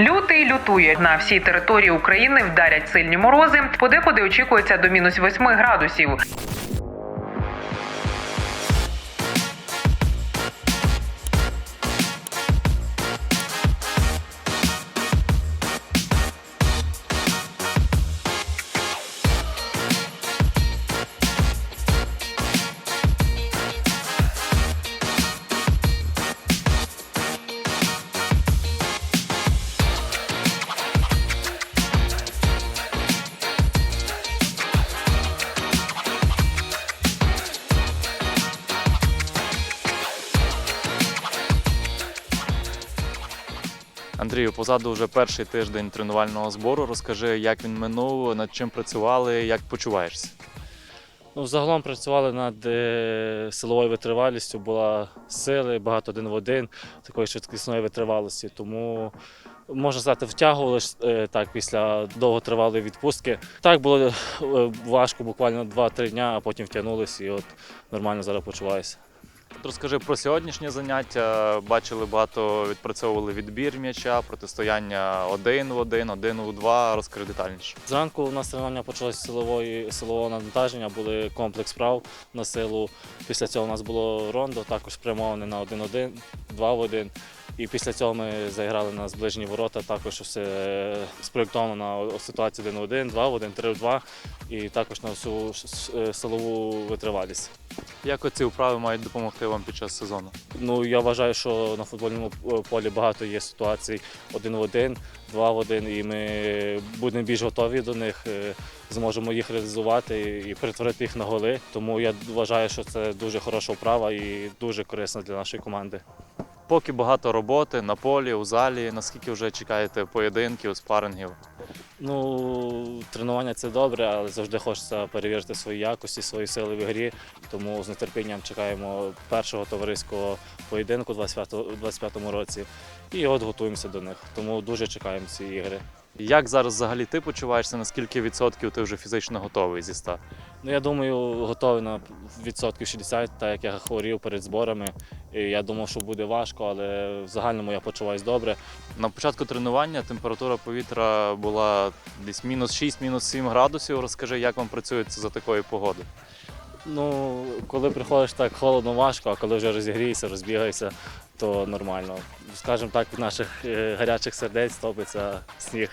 Лютий лютує на всій території України вдарять сильні морози. Подекуди очікується до мінус 8 градусів. Андрію, позаду вже перший тиждень тренувального збору. Розкажи, як він минув, над чим працювали, як почуваєшся? Ну, загалом працювали над е, силовою витривалістю, була сили, багато один в один, такої швидкісної витривалості. Тому можна сказати, втягували е, так після довготривалої відпустки. Так було е, важко, буквально 2-3 дня, а потім втягнулися і от нормально зараз почуваюся. Розкажи про сьогоднішнє заняття. Бачили багато відпрацьовували відбір м'яча, протистояння один в один, один у два. Розкажи детальніше. Зранку у нас тренування почалося силової силового навантаження, були комплекс прав на силу. Після цього у нас було рондо, також спрямоване на 1-1, 2 в 1. І після цього ми заіграли на зближені ворота, також все е, спроєктовано на ситуацію 1 в 1, 2 в 1, 3 в 2 і також на всю е, силову витривалість. Як оці вправи мають допомогти вам під час сезону? Ну я вважаю, що на футбольному полі багато є ситуацій один в один, два в один, і ми будемо більш готові до них, е, зможемо їх реалізувати і перетворити їх на голи. Тому я вважаю, що це дуже хороша вправа і дуже корисна для нашої команди. Поки багато роботи на полі, у залі. Наскільки вже чекаєте поєдинків, спарингів? Ну, тренування це добре, але завжди хочеться перевірити свої якості, свої сили в грі. Тому з нетерпінням чекаємо першого товариського поєдинку у 25-му році і от готуємося до них. Тому дуже чекаємо ці ігри. Як зараз взагалі ти почуваєшся? Наскільки відсотків ти вже фізично готовий зі 100? Ну, я думаю, готовий на відсотків 60, так як я хворів перед зборами. І я думав, що буде важко, але в загальному я почуваюся добре. На початку тренування температура повітря була десь мінус 6, мінус 7 градусів. Розкажи, як вам працюється за такої погоди? Ну, коли приходиш так холодно, важко, а коли вже розігрієшся, розбігаєшся, то нормально. Скажімо так, від наших е, гарячих сердець топиться сніг.